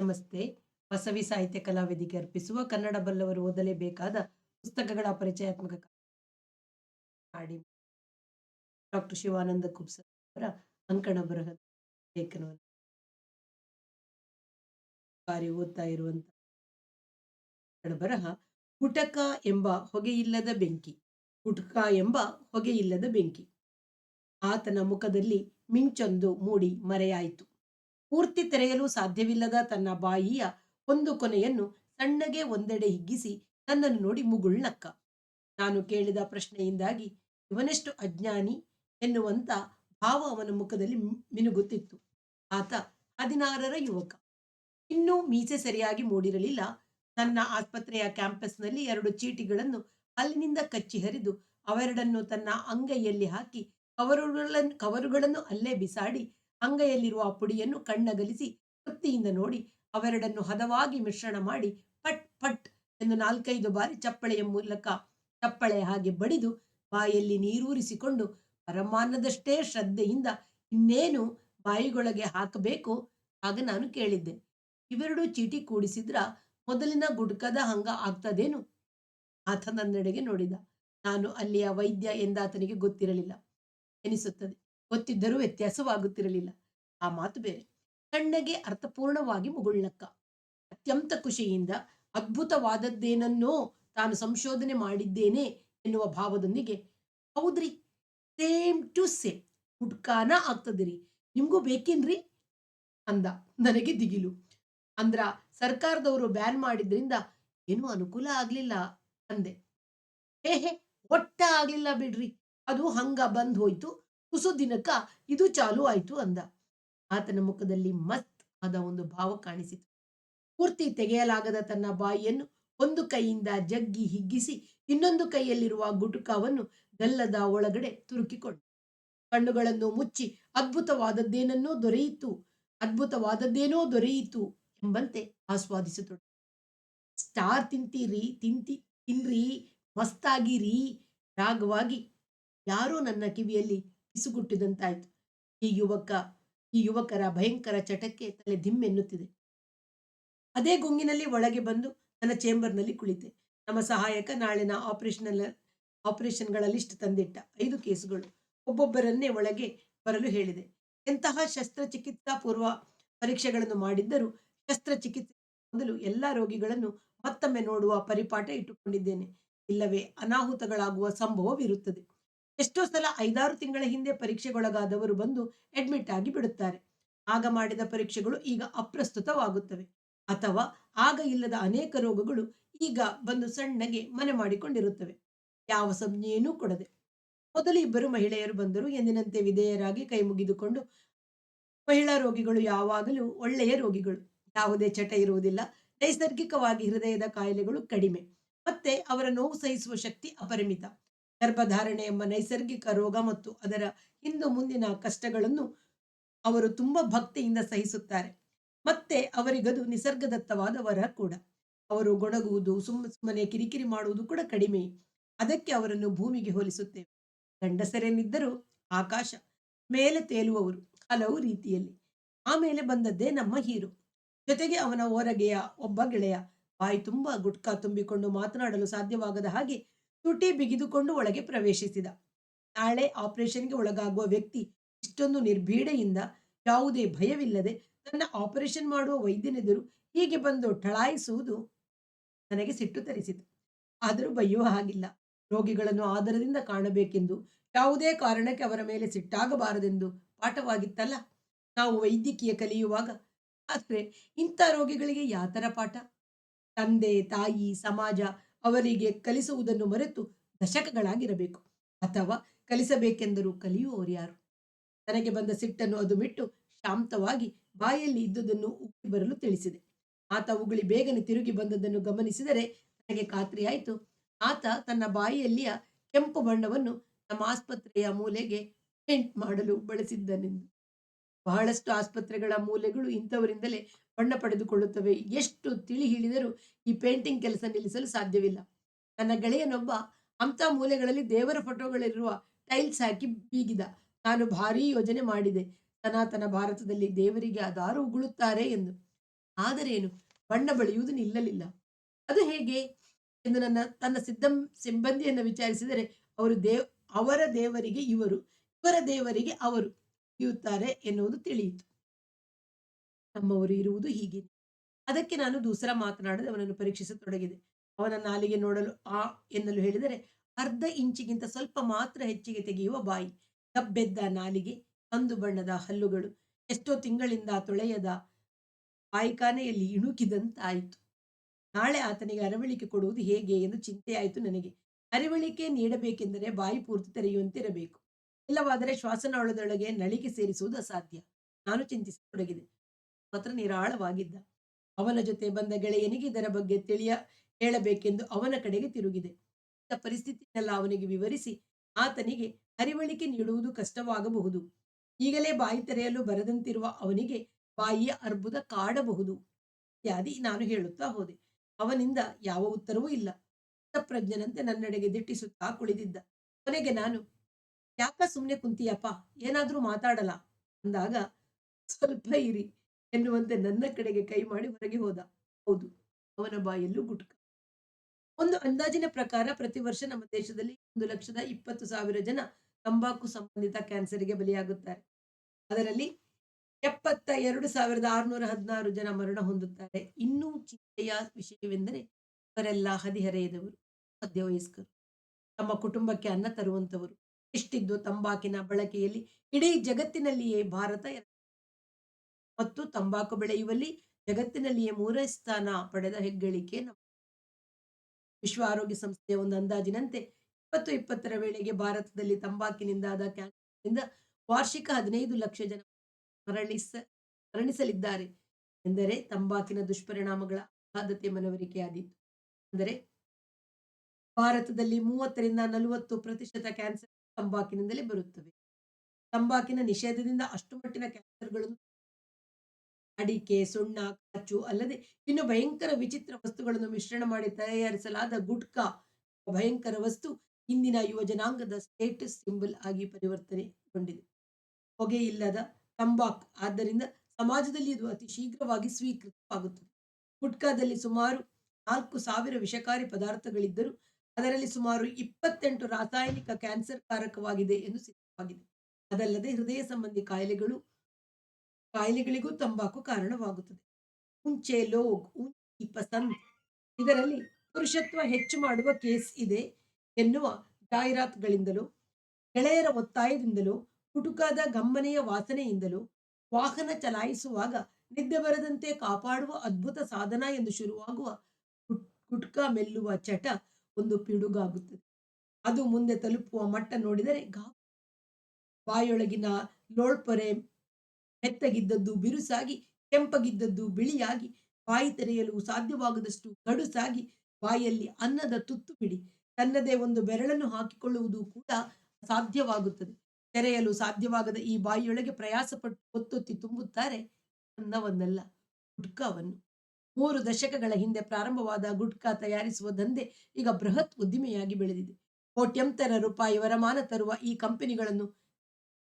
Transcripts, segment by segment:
ನಮಸ್ತೆ. ಬಸವಿ ಸಾಹಿತ್ಯ ಕಲಾವೇದಿಕೆ ಅರ್ಪಿಸುವ ಕನ್ನಡ ಬಲ್ಲವರು ಓದಲೇಬೇಕಾದ ಪುಸ್ತಕಗಳ ಪರಿಚಯಾತ್ಮಕ ಮಾಡಿ. ಡಾಕ್ಟರ್ ಶಿವಾನಂದ ಕುಬ್ಸ ಅವರ ಅಂಕಣ ಬರಹ ಲೇಖನವನ್ನು ಬಾರಿ ಓದ್ತಾ ಇರುವಂತ ಬರಹ ಹುಟಕ ಎಂಬ ಹೊಗೆಯಿಲ್ಲದ ಬೆಂಕಿ ಹುಟಕ ಎಂಬ ಹೊಗೆಯಿಲ್ಲದ ಬೆಂಕಿ. ಆತನ ಮುಖದಲ್ಲಿ ಮಿಂಚೊಂದು ಮೂಡಿ ಮರೆಯಾಯಿತು. ಪೂರ್ತಿ ತೆರೆಯಲು ಸಾಧ್ಯವಿಲ್ಲದ ತನ್ನ ಬಾಯಿಯ ಒಂದು ಕೊನೆಯನ್ನು ಸಣ್ಣಗೆ ಒಂದೆಡೆ ಹಿಗ್ಗಿಸಿ ನನ್ನನ್ನು ನೋಡಿ ಮುಗುಳ್ನಕ್ಕ. ನಾನು ಕೇಳಿದ ಪ್ರಶ್ನೆಯಿಂದಾಗಿ ಇವನೆಷ್ಟು ಅಜ್ಞಾನಿ ಎನ್ನುವಂತ ಭಾವ ಅವನ ಮುಖದಲ್ಲಿ ಮಿನುಗುತ್ತಿತ್ತು. ಆತ ಹದಿನಾರರ ಯುವಕ. ಇನ್ನೂ ಮೀಸೆ ಸರಿಯಾಗಿ ಮೂಡಿರಲಿಲ್ಲ. ತನ್ನ ಆಸ್ಪತ್ರೆಯ ಕ್ಯಾಂಪಸ್ನಲ್ಲಿ ಎರಡು ಚೀಟಿಗಳನ್ನು ಅಲ್ಲಿನಿಂದ ಕಚ್ಚಿ ಹರಿದು ಅವೆರಡನ್ನು ತನ್ನ ಅಂಗೈಯಲ್ಲಿ ಹಾಕಿ ಕವರುಗಳನ್ನು ಕವರುಗಳನ್ನು ಅಲ್ಲೇ ಬಿಸಾಡಿ ಅಂಗೈಯಲ್ಲಿರುವ ಆ ಪುಡಿಯನ್ನು ಕಣ್ಣಗಲಿಸಿ ತೃಪ್ತಿಯಿಂದ ನೋಡಿ ಅವೆರಡನ್ನು ಹದವಾಗಿ ಮಿಶ್ರಣ ಮಾಡಿ ಪಟ್ ಪಟ್ ಎಂದು ನಾಲ್ಕೈದು ಬಾರಿ ಚಪ್ಪಳೆಯ ಮೂಲಕ ಚಪ್ಪಳೆ ಹಾಗೆ ಬಡಿದು ಬಾಯಲ್ಲಿ ನೀರೂರಿಸಿಕೊಂಡು ಪರಮಾನ್ನದಷ್ಟೇ ಶ್ರದ್ಧೆಯಿಂದ ಇನ್ನೇನು ಬಾಯಿಗೊಳಗೆ ಹಾಕಬೇಕು ಆಗ ನಾನು ಕೇಳಿದ್ದೆ. ಇವೆರಡು ಚೀಟಿ ಕೂಡಿಸಿದ್ರ? ಮೊದಲಿನ ಗುಡ್ಕದ ಹಂಗ ಆಗ್ತದೇನು? ಆತ ನನ್ನೆಡೆಗೆ ನೋಡಿದ. ನಾನು ಅಲ್ಲಿಯ ವೈದ್ಯ ಎಂದಾತನಿಗೆ ಗೊತ್ತಿರಲಿಲ್ಲ. ಎನಿಸುತ್ತದೆ. ಗೊತ್ತಿದ್ದರೂ ವ್ಯತ್ಯಾಸವಾಗುತ್ತಿರಲಿಲ್ಲ. ಆ ಮಾತು ಬೇರೆ. ಕಣ್ಣಗೆ ಅರ್ಥಪೂರ್ಣವಾಗಿ ಮುಗುಳ್ಳಕ್ಕ ಅತ್ಯಂತ ಖುಷಿಯಿಂದ ಅದ್ಭುತವಾದದ್ದೇನನ್ನೋ ತಾನು ಸಂಶೋಧನೆ ಮಾಡಿದ್ದೇನೆ ಎನ್ನುವ ಭಾವದೊಂದಿಗೆ, ಹೌದ್ರಿ, ಸೇಮ್ ಟು ಸೇಮ್. ಹುಡ್ಕಾನ ಆಗ್ತದ್ರಿ. ನಿಮ್ಗೂ ಬೇಕೇನ್ರಿ? ಅಂದ. ನನಗೆ ದಿಗಿಲು. ಅಂದ್ರ, ಸರ್ಕಾರದವರು ಬ್ಯಾನ್ ಮಾಡಿದ್ರಿಂದ ಏನೂ ಅನುಕೂಲ ಆಗ್ಲಿಲ್ಲ ಅಂದೆ. ಹೇ ಹೇ, ಒಟ್ಟ ಆಗ್ಲಿಲ್ಲ ಬಿಡ್ರಿ. ಅದು ಹಂಗ ಬಂದ್ ಹೋಯ್ತು. ತುಸು ದಿನಕ ಇದು ಚಾಲು ಆಯ್ತು ಅಂದ. ಆತನ ಮುಖದಲ್ಲಿ ಮಸ್ತ್ ಆದ ಒಂದು ಭಾವ ಕಾಣಿಸಿತು. ಪೂರ್ತಿ ತೆಗೆಯಲಾಗದ ತನ್ನ ಬಾಯಿಯನ್ನು ಒಂದು ಕೈಯಿಂದ ಜಗ್ಗಿ ಹಿಗ್ಗಿಸಿ ಇನ್ನೊಂದು ಕೈಯಲ್ಲಿರುವ ಗುಟುಕವನ್ನು ಗಲ್ಲದ ಒಳಗಡೆ ತುರುಕಿಕೊಂಡ. ಕಣ್ಣುಗಳನ್ನು ಮುಚ್ಚಿ ಅದ್ಭುತವಾದದ್ದೇನನ್ನೋ ದೊರೆಯಿತು, ಅದ್ಭುತವಾದದ್ದೇನೋ ದೊರೆಯಿತು ಎಂಬಂತೆ ಆಸ್ವಾದಿಸುತ್ತೊಡ ಸ್ಟಾರ್ ತಿಂತೀರಿ, ತಿಂತಿ, ತಿನ್ರಿ, ಮಸ್ತಾಗಿರಿ ರಾಗವಾಗಿ ಯಾರೋ ನನ್ನ ಕಿವಿಯಲ್ಲಿ ಪಿಸುಗುಟ್ಟಿದಂತಾಯ್ತು ಈ ಯುವಕ, ಈ ಯುವಕರ ಭಯಂಕರ ಚಟಕ್ಕೆ ತಲೆ ದಿಮ್ಮೆನ್ನುತ್ತಿದೆ ಅದೇ ಗುಂಗಿನಲ್ಲಿ ಒಳಗೆ ಬಂದು ನನ್ನ ಚೇಂಬರ್ನಲ್ಲಿ ಕುಳಿತೆ. ನಮ್ಮ ಸಹಾಯಕ ನಾಳಿನ ಆಪರೇಷನ್ ಆಪರೇಷನ್ಗಳ ಲಿಸ್ಟ್ ತಂದಿಟ್ಟ ಐದು ಕೇಸುಗಳು. ಒಬ್ಬೊಬ್ಬರನ್ನೇ ಒಳಗೆ ಬರಲು ಹೇಳಿದೆ. ಎಂತಹ ಶಸ್ತ್ರಚಿಕಿತ್ಸಾ ಪೂರ್ವ ಪರೀಕ್ಷೆಗಳನ್ನು ಮಾಡಿದ್ದರೂ ಶಸ್ತ್ರಚಿಕಿತ್ಸೆ ಮೊದಲು ಎಲ್ಲ ರೋಗಿಗಳನ್ನು ಮತ್ತೊಮ್ಮೆ ನೋಡುವ ಪರಿಪಾಠ ಇಟ್ಟುಕೊಂಡಿದ್ದೇನೆ. ಇಲ್ಲವೇ ಅನಾಹುತಗಳಾಗುವ ಸಂಭವವಿರುತ್ತದೆ. ಎಷ್ಟೋ ಸಲ ಐದಾರು ತಿಂಗಳ ಹಿಂದೆ ಪರೀಕ್ಷೆಗೊಳಗಾದವರು ಬಂದು ಅಡ್ಮಿಟ್ ಆಗಿ ಬಿಡುತ್ತಾರೆ. ಆಗ ಮಾಡಿದ ಪರೀಕ್ಷೆಗಳು ಈಗ ಅಪ್ರಸ್ತುತವಾಗುತ್ತವೆ. ಅಥವಾ ಆಗ ಇಲ್ಲದ ಅನೇಕ ರೋಗಗಳು ಈಗ ಬಂದು ಸಣ್ಣಗೆ ಮನೆ ಮಾಡಿಕೊಂಡಿರುತ್ತವೆ. ಯಾವ ಸಂಜ್ಞೆಯನ್ನೂ ಕೊಡದೆ. ಮೊದಲು ಇಬ್ಬರು ಮಹಿಳೆಯರು ಬಂದರು. ಎಂದಿನಂತೆ ವಿಧೇಯರಾಗಿ ಕೈ ಮುಗಿದುಕೊಂಡು, ಮಹಿಳಾ ರೋಗಿಗಳು ಯಾವಾಗಲೂ ಒಳ್ಳೆಯ ರೋಗಿಗಳು. ಯಾವುದೇ ಚಟ ಇರುವುದಿಲ್ಲ. ನೈಸರ್ಗಿಕವಾಗಿ ಹೃದಯದ ಕಾಯಿಲೆಗಳು ಕಡಿಮೆ. ಮತ್ತೆ ಅವರ ನೋವು ಸಹಿಸುವ ಶಕ್ತಿ ಅಪರಿಮಿತ. ಗರ್ಭಧಾರಣೆ ಎಂಬ ನೈಸರ್ಗಿಕ ರೋಗ ಮತ್ತು ಅದರ ಹಿಂದು ಮುಂದಿನ ಕಷ್ಟಗಳನ್ನು ಅವರು ತುಂಬಾ ಭಕ್ತಿಯಿಂದ ಸಹಿಸುತ್ತಾರೆ. ಮತ್ತೆ ಅವರಿಗದು ನಿಸರ್ಗದತ್ತವಾದ ವರ ಕೂಡ. ಅವರು ಗೊಣಗುವುದು ಸುಮ್ಮ ಸುಮ್ಮನೆ ಕಿರಿಕಿರಿ ಮಾಡುವುದು ಕೂಡ ಕಡಿಮೆ. ಅದಕ್ಕೆ ಅವರನ್ನು ಭೂಮಿಗೆ ಹೋಲಿಸುತ್ತೇವೆ. ಗಂಡಸರೇನಿದ್ದರೂ ಆಕಾಶ ಮೇಲೆ ತೇಲುವವರು ಹಲವು ರೀತಿಯಲ್ಲಿ. ಆಮೇಲೆ ಬಂದದ್ದೇ ನಮ್ಮ ಹೀರೋ. ಜೊತೆಗೆ ಅವನ ಹೊರಗೆಯ ಒಬ್ಬ ಗೆಳೆಯ. ಬಾಯಿ ತುಂಬಾ ಗುಟ್ಕಾ ತುಂಬಿಕೊಂಡು ಮಾತನಾಡಲು ಸಾಧ್ಯವಾಗದ ಹಾಗೆ ತುಟಿ ಬಿಗಿದುಕೊಂಡು ಒಳಗೆ ಪ್ರವೇಶಿಸಿದ. ನಾಳೆ ಆಪರೇಷನ್ಗೆ ಒಳಗಾಗುವ ವ್ಯಕ್ತಿ ಇಷ್ಟೊಂದು ನಿರ್ಭೀಡೆಯಿಂದ ಯಾವುದೇ ಭಯವಿಲ್ಲದೆ ತನ್ನ ಆಪರೇಷನ್ ಮಾಡುವ ವೈದ್ಯನೆದುರು ಹೀಗೆ ಬಂದು ಠಳಾಯಿಸುವುದು ನನಗೆ ಸಿಟ್ಟು ತರಿಸಿತು. ಆದರೂ ಬಯ್ಯುವ ಹಾಗಿಲ್ಲ. ರೋಗಿಗಳನ್ನು ಆದರದಿಂದ ಕಾಣಬೇಕೆಂದು ಯಾವುದೇ ಕಾರಣಕ್ಕೆ ಅವರ ಮೇಲೆ ಸಿಟ್ಟಾಗಬಾರದೆಂದು ಪಾಠವಾಗಿತ್ತಲ್ಲ. ನಾವು ವೈದ್ಯಕೀಯ ಕಲಿಯುವಾಗ ಆದರೆ ಇಂಥ ರೋಗಿಗಳಿಗೆ ಯಾತರ ಪಾಠ? ತಂದೆ, ತಾಯಿ, ಸಮಾಜ ಅವರಿಗೆ ಕಲಿಸುವುದನ್ನು ಮರೆತು ದಶಕಗಳಾಗಿರಬೇಕು. ಅಥವಾ ಕಲಿಸಬೇಕೆಂದರೂ ಕಲಿಯುವವರು ಯಾರು? ತನಗೆ ಬಂದ ಸಿಟ್ಟನ್ನು ಅದು ಬಿಟ್ಟು ಶಾಂತವಾಗಿ ಬಾಯಲ್ಲಿ ಇದ್ದುದನ್ನು ಉಕ್ಕಿ ಬರಲು ತಿಳಿಸಿದೆ. ಆತ ಉಗುಳಿ ಬೇಗನೆ ತಿರುಗಿ ಬಂದದನ್ನು ಗಮನಿಸಿದರೆ ನನಗೆ ಖಾತ್ರಿಯಾಯಿತು. ಆತ ತನ್ನ ಬಾಯಿಯಲ್ಲಿಯ ಕೆಂಪು ಬಣ್ಣವನ್ನು ನಮ್ಮ ಆಸ್ಪತ್ರೆಯ ಮೂಲೆಗೆ ಪೇಂಟ್ ಮಾಡಲು ಬಳಸಿದ್ದನೆಂದು. ಬಹಳಷ್ಟು ಆಸ್ಪತ್ರೆಗಳ ಮೂಲೆಗಳು ಇಂಥವರಿಂದಲೇ ಬಣ್ಣ ಪಡೆದುಕೊಳ್ಳುತ್ತವೆ. ಎಷ್ಟು ತಿಳಿ ಹೇಳಿದರೂ ಈ ಪೇಂಟಿಂಗ್ ಕೆಲಸ ನಿಲ್ಲಿಸಲು ಸಾಧ್ಯವಿಲ್ಲ. ನನ್ನ ಗೆಳೆಯನೊಬ್ಬ ಅಂಥ ಮೂಲೆಗಳಲ್ಲಿ ದೇವರ ಫೋಟೋಗಳಿರುವ ಟೈಲ್ಸ್ ಹಾಕಿ ಬೀಗಿದ. ನಾನು ಭಾರೀ ಯೋಜನೆ ಮಾಡಿದೆ. ಸನಾತನ ಭಾರತದಲ್ಲಿ ದೇವರಿಗೆ ಅದಾರು ಉಗುಳುತ್ತಾರೆ ಎಂದು. ಆದರೇನು? ಬಣ್ಣ ಬಳಿಯುವುದು ನಿಲ್ಲಲಿಲ್ಲ. ಅದು ಹೇಗೆ? ಎಂದು ನನ್ನ, ತನ್ನ ಸಿದ್ಧಂ ಸಿಬ್ಬಂದಿಯನ್ನು ವಿಚಾರಿಸಿದರೆ, ಅವರು ದೇವ್ ಅವರ ದೇವರಿಗೆ ಇವರು, ಇವರ ದೇವರಿಗೆ ಅವರು ಇಯುತ್ತಾರೆ ಎನ್ನುವುದು ತಿಳಿಯಿತು. ನಮ್ಮವರು ಇರುವುದು ಹೀಗೆ. ಅದಕ್ಕೆ ನಾನು ದೂಸರ ಮಾತನಾಡದೆ ಅವನನ್ನು ಪರೀಕ್ಷಿಸತೊಡಗಿದೆ. ಅವನ ನಾಲಿಗೆ ನೋಡಲು ಆ ಎನ್ನಲು ಹೇಳಿದರೆ, ಅರ್ಧ ಇಂಚಿಗಿಂತ ಸ್ವಲ್ಪ ಮಾತ್ರ ಹೆಚ್ಚಿಗೆ ತೆಗೆಯುವ ಬಾಯಿ. ಕಬ್ಬೆದ್ದ ನಾಲಿಗೆ, ಕಂದು ಬಣ್ಣದ ಹಲ್ಲುಗಳು, ಎಷ್ಟೋ ತಿಂಗಳಿಂದ ತೊಳೆಯದ ಬಾಯಿಖಾನೆಯಲ್ಲಿ ಇಣುಕಿದಂತಾಯಿತು. ನಾಳೆ ಆತನಿಗೆ ಅರವಳಿಕೆ ಕೊಡುವುದು ಹೇಗೆ ಎಂದು ಚಿಂತೆಯಾಯಿತು ನನಗೆ. ಅರಿವಳಿಕೆ ನೀಡಬೇಕೆಂದರೆ ಬಾಯಿ ಪೂರ್ತಿ ತೆರೆಯುವಂತಿರಬೇಕು. ಇಲ್ಲವಾದರೆ ಶ್ವಾಸನಾಳದೊಳಗೆ ನಳಿಗೆ ಸೇರಿಸುವುದು ಅಸಾಧ್ಯ. ನಾನು ಚಿಂತಿಸತೊಡಗಿದೆ. ಮಾತ್ರ ನಿರಾಳವಾಗಿದ್ದ. ಅವನ ಜೊತೆ ಬಂದ ಗೆಳೆಯನಿಗೆ ಇದರ ಬಗ್ಗೆ ತಿಳಿಯ, ಹೇಳಬೇಕೆಂದು ಅವನ ಕಡೆಗೆ ತಿರುಗಿದೆ. ಪರಿಸ್ಥಿತಿಯನ್ನೆಲ್ಲ ಅವನಿಗೆ ವಿವರಿಸಿ ಆತನಿಗೆ ಅರಿವಳಿಕೆ ನೀಡುವುದು ಕಷ್ಟವಾಗಬಹುದು. ಈಗಲೇ ಬಾಯಿ ತೆರೆಯಲು ಬರದಂತಿರುವ ಅವನಿಗೆ ಬಾಯಿಯ ಅರ್ಬುದ ಕಾಡಬಹುದು. ಇತ್ಯಾದಿ ನಾನು ಹೇಳುತ್ತಾ ಹೋದೆ. ಅವನಿಂದ ಯಾವ ಉತ್ತರವೂ ಇಲ್ಲ. ಪ್ರಜ್ಞನಂತೆ ನನ್ನೆಡೆಗೆ ದಿಟ್ಟಿಸುತ್ತಾ ಕುಳಿದಿದ್ದ ಕೊನೆಗೆ ನಾನು, ಯಾಕ ಸುಮ್ಮನೆ ಕುಂತಿಯಪ್ಪ? ಏನಾದ್ರೂ ಮಾತಾಡಲ್ಲ ಅಂದಾಗ, ಸ್ವಲ್ಪ ಇರಿ. ಎನ್ನುವಂತೆ ನನ್ನ ಕಡೆಗೆ ಕೈ ಮಾಡಿ ಹೊರಗೆ ಹೋದ. ಹೌದು, ಅವನ ಬಾಯಲ್ಲೂ ಗುಟ್ಕ. ಒಂದು ಅಂದಾಜಿನ ಪ್ರಕಾರ ಪ್ರತಿ ವರ್ಷ ನಮ್ಮ ದೇಶದಲ್ಲಿ ಒಂದು ಲಕ್ಷದ ಇಪ್ಪತ್ತು ಸಾವಿರ ಜನ ತಂಬಾಕು ಸಂಬಂಧಿತ ಕ್ಯಾನ್ಸರ್ಗೆ ಬಲಿಯಾಗುತ್ತಾರೆ. ಅದರಲ್ಲಿ ಎಪ್ಪತ್ತ ಎರಡು ಸಾವಿರದ ಆರುನೂರ ಹದಿನಾರು ಜನ ಮರಣ ಹೊಂದುತ್ತಾರೆ. ಇನ್ನೂ ಚಿಂತೆಯ ವಿಷಯವೆಂದರೆ ಅವರೆಲ್ಲ ಹದಿಹರೆಯದವರು, ಮಧ್ಯವಯಸ್ಕರು. ತಮ್ಮ ಕುಟುಂಬಕ್ಕೆ ಅನ್ನ ತರುವಂತವರು ಎಷ್ಟಿದ್ದು ತಂಬಾಕಿನ ಬಳಕೆಯಲ್ಲಿ ಇಡೀ ಜಗತ್ತಿನಲ್ಲಿಯೇ ಭಾರತ ಮತ್ತು ತಂಬಾಕು ಬೆಳೆಯುವಲ್ಲಿ ಜಗತ್ತಿನಲ್ಲಿಯೇ ಮೂರನೇ ಸ್ಥಾನ ಪಡೆದ ಹೆಗ್ಗಳಿಕೆ ನಮ್ಮ ವಿಶ್ವ ಆರೋಗ್ಯ ಸಂಸ್ಥೆಯ ಒಂದು ಅಂದಾಜಿನಂತೆ ಇಪ್ಪತ್ತು ಇಪ್ಪತ್ತರ ವೇಳೆಗೆ ಭಾರತದಲ್ಲಿ ತಂಬಾಕಿನಿಂದಾದ ಕ್ಯಾನ್ಸರ್ನಿಂದ ವಾರ್ಷಿಕ ಹದಿನೈದು ಲಕ್ಷ ಜನ ಮರಣಿಸ ಮರಣಿಸಲಿದ್ದಾರೆ ಎಂದರೆ ತಂಬಾಕಿನ ದುಷ್ಪರಿಣಾಮಗಳ ಅಗಾಧತೆ ಮನವರಿಕೆಯಾದೀತು. ಅಂದರೆ ಭಾರತದಲ್ಲಿ ಮೂವತ್ತರಿಂದ ನಲವತ್ತು ಪ್ರತಿಶತ ಕ್ಯಾನ್ಸರ್ ತಂಬಾಕಿನಿಂದಲೇ ಬರುತ್ತವೆ. ತಂಬಾಕಿನ ನಿಷೇಧದಿಂದ ಅಷ್ಟು ಮಟ್ಟಿನ ಕ್ಯಾನ್ಸರ್ಗಳನ್ನು ಅಡಿಕೆ, ಸುಣ್ಣ ಕಾಚು ಅಲ್ಲದೆ ಇನ್ನು ಭಯಂಕರ ವಿಚಿತ್ರ ವಸ್ತುಗಳನ್ನು ಮಿಶ್ರಣ ಮಾಡಿ ತಯಾರಿಸಲಾದ ಗುಟ್ಕಾ. ಭಯಂಕರ ವಸ್ತು ಇಂದಿನ ಯುವ ಜನಾಂಗದ ಸ್ಟೇಟಸ್ ಸಿಂಬಲ್ ಆಗಿ ಪರಿವರ್ತನೆಗೊಂಡಿದೆ. ಹೊಗೆ ಇಲ್ಲದ ತಂಬಾಕ್ ಆದ್ದರಿಂದ ಸಮಾಜದಲ್ಲಿ ಇದು ಅತಿ ಶೀಘ್ರವಾಗಿ ಸ್ವೀಕೃತವಾಗುತ್ತದೆ. ಗುಟ್ಕಾದಲ್ಲಿ ಸುಮಾರು ನಾಲ್ಕು ಸಾವಿರ ವಿಷಕಾರಿ ಪದಾರ್ಥಗಳಿದ್ದರೂ ಅದರಲ್ಲಿ ಸುಮಾರು ಇಪ್ಪತ್ತೆಂಟು ರಾಸಾಯನಿಕ ಕ್ಯಾನ್ಸರ್ ಕಾರಕವಾಗಿದೆ ಎಂದು ಸಿದ್ಧವಾಗಿದೆ. ಅದಲ್ಲದೆ ಹೃದಯ ಸಂಬಂಧಿ ಕಾಯಿಲೆಗಳು ಕಾಯಿಲೆಗಳಿಗೂ ತಂಬಾಕು ಕಾರಣವಾಗುತ್ತದೆ. ಉಂಚೆ ಲೋಗ್ ಉಂಚಿ ಪಸಂದ್ ಇದರಲ್ಲಿ ಪುರುಷತ್ವ ಹೆಚ್ಚು ಮಾಡುವ ಕೇಸ್ ಇದೆ ಎನ್ನುವ ಜಾಹೀರಾತುಗಳಿಂದಲೂ, ಗೆಳೆಯರ ಒತ್ತಾಯದಿಂದಲೂ ಕುಟುಕಾದ ಗಮ್ಮನೆಯ ವಾಸನೆಯಿಂದಲೂ, ವಾಹನ ಚಲಾಯಿಸುವಾಗ ನಿದ್ದೆ ಬರದಂತೆ ಕಾಪಾಡುವ ಅದ್ಭುತ ಸಾಧನ ಎಂದು ಶುರುವಾಗುವ ಗುಟ್- ಗುಟ್ಕಾ ಮೆಲ್ಲುವ ಚಟ ಒಂದು ಪಿಡುಗಾಗುತ್ತದೆ. ಅದು ಮುಂದೆ ತಲುಪುವ ಮಟ್ಟ ನೋಡಿದರೆ ಗಾ ಬಾಯೊಳಗಿನ ಲೋಳ್ಪೊರೆ ಮೆತ್ತಗಿದ್ದದ್ದು ಬಿರುಸಾಗಿ, ಕೆಂಪಗಿದ್ದದ್ದು ಬಿಳಿಯಾಗಿ, ಬಾಯಿ ತೆರೆಯಲು ಸಾಧ್ಯವಾಗದಷ್ಟು ಗಡುಸಾಗಿ ಬಾಯಲ್ಲಿ ಅನ್ನದ ತುತ್ತು ಬಿಡಿ. ತನ್ನದೇ ಒಂದು ಬೆರಳನ್ನು ಹಾಕಿಕೊಳ್ಳುವುದು ಕೂಡ ಸಾಧ್ಯವಾಗುತ್ತದೆ ತೆರೆಯಲು ಸಾಧ್ಯವಾಗದ ಈ ಬಾಯಿಯೊಳಗೆ ಪ್ರಯಾಸಪಟ್ಟು ಒತ್ತೊತ್ತಿ ತುಂಬುತ್ತಾರೆ ಅನ್ನವನ್ನೆಲ್ಲ ಗುಟ್ಕಾವನ್ನು. ಮೂರು ದಶಕಗಳ ಹಿಂದೆ ಪ್ರಾರಂಭವಾದ ಗುಟ್ಕಾ ತಯಾರಿಸುವ ದಂಧೆ ಈಗ ಬೃಹತ್ ಉದ್ದಿಮೆಯಾಗಿ ಬೆಳೆದಿದೆ. ಕೋಟ್ಯಂತರ ರೂಪಾಯಿ ವರಮಾನ ತರುವ ಈ ಕಂಪನಿಗಳನ್ನು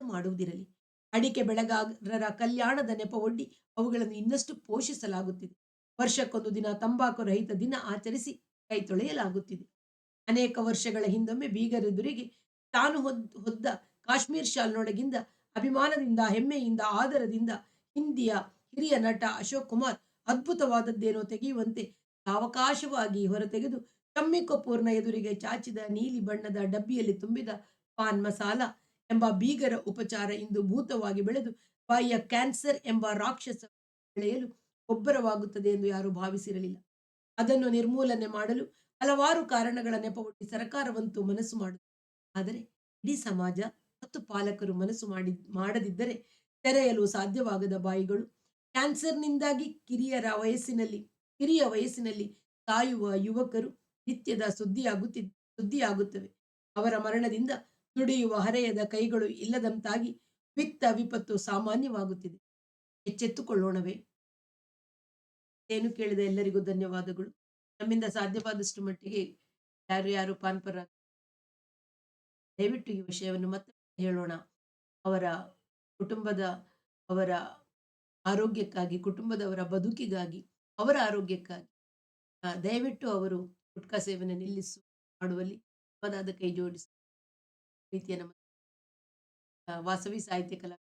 ಮಾಡುವುದಿರಲಿ. ಅಡಿಕೆ ಬೆಳೆಗಾರರ ಕಲ್ಯಾಣದ ನೆಪವೊಡ್ಡಿ ಅವುಗಳನ್ನು ಇನ್ನಷ್ಟು ಪೋಷಿಸಲಾಗುತ್ತಿದೆ. ವರ್ಷಕ್ಕೊಂದು ದಿನ ತಂಬಾಕು ರಹಿತ ದಿನ ಆಚರಿಸಿ ಕೈ ತೊಳೆಯಲಾಗುತ್ತಿದೆ. ಅನೇಕ ವರ್ಷಗಳ ಹಿಂದೊಮ್ಮೆ ಬೀಗರೆದುರಿಗೆ ತಾನು ಹೊದ್, ಹೊದ್ದ ಕಾಶ್ಮೀರ್ ಶಾಲ್ನೊಳಗಿಂದ ಅಭಿಮಾನದಿಂದ, ಹೆಮ್ಮೆಯಿಂದ, ಆದರದಿಂದ ಹಿಂದಿಯ ಹಿರಿಯ ನಟ ಅಶೋಕ್ ಕುಮಾರ್ ಅದ್ಭುತವಾದದ್ದೇನೋ ತೆಗೆಯುವಂತೆ ಸಾವಕಾಶವಾಗಿ ಹೊರತೆಗೆದು ಶಮ್ಮಿ ಕಪೂರ್ನ ಎದುರಿಗೆ ಚಾಚಿದ ನೀಲಿ ಬಣ್ಣದ ಡಬ್ಬಿಯಲ್ಲಿ ತುಂಬಿದ ಪಾನ್ ಮಸಾಲ ಎಂಬ ಬೀಗರ ಉಪಚಾರ ಇಂದು ಭೂತವಾಗಿ ಬೆಳೆದು, ಬಾಯಿಯ ಕ್ಯಾನ್ಸರ್ ಎಂಬ ರಾಕ್ಷಸ ಬೆಳೆಯಲು ಒಬ್ಬರವಾಗುತ್ತದೆ ಎಂದು ಯಾರೂ ಭಾವಿಸಿರಲಿಲ್ಲ. ಅದನ್ನು ನಿರ್ಮೂಲನೆ ಮಾಡಲು ಹಲವಾರು ಕಾರಣಗಳ ನೆಪವೊಡ್ಡಿ ಸರ್ಕಾರವಂತೂ ಮನಸ್ಸು ಮಾಡುತ್ತದೆ ಆದರೆ ಇಡೀ ಸಮಾಜ ಮತ್ತು ಪಾಲಕರು ಮನಸ್ಸು ಮಾಡಿ ಮಾಡದಿದ್ದರೆ ತೆರೆಯಲು ಸಾಧ್ಯವಾಗದ ಬಾಯಿಗಳು ಕ್ಯಾನ್ಸರ್ನಿಂದಾಗಿ ಕಿರಿಯರ ವಯಸ್ಸಿನಲ್ಲಿ, ಕಿರಿಯ ವಯಸ್ಸಿನಲ್ಲಿ ಸಾಯುವ ಯುವಕರು ನಿತ್ಯದ ಸುದ್ದಿಯಾಗುತ್ತಿ, ಸುದ್ದಿಯಾಗುತ್ತವೆ. ಅವರ ಮರಣದಿಂದ ದುಡಿಯುವ ಹರೆಯದ ಕೈಗಳು ಇಲ್ಲದಂತಾಗಿ ವಿತ್ತ ವಿಪತ್ತು ಸಾಮಾನ್ಯವಾಗುತ್ತಿದೆ. ಎಚ್ಚೆತ್ತುಕೊಳ್ಳೋಣವೇ. ಏನು ಕೇಳಿದ ಎಲ್ಲರಿಗೂ ಧನ್ಯವಾದಗಳು. ನಮ್ಮಿಂದ ಸಾಧ್ಯವಾದಷ್ಟು ಮಟ್ಟಿಗೆ ಯಾರು ಯಾರು ಪಾನ್ಪರ ದಯವಿಟ್ಟು ಈ ವಿಷಯವನ್ನು ಮತ್ತೆ ಹೇಳೋಣ. ಅವರ ಕುಟುಂಬದ ಅವರ ಆರೋಗ್ಯಕ್ಕಾಗಿ, ಕುಟುಂಬದವರ ಬದುಕಿಗಾಗಿ, ಅವರ ಆರೋಗ್ಯಕ್ಕಾಗಿ ದಯವಿಟ್ಟು ಅವರು ಗುಟ್ಕಾ ಸೇವನೆ ನಿಲ್ಲಿಸು ಮಾಡುವಲ್ಲಿ ನಮ್ಮದಾದ ಕೈ ಜೋಡಿಸಿ. ಪ್ರೀತಿಯ ನಮ್ಮ ಆ, ವಾಸವಿ ಸಾಹಿತ್ಯ ಕಲಾ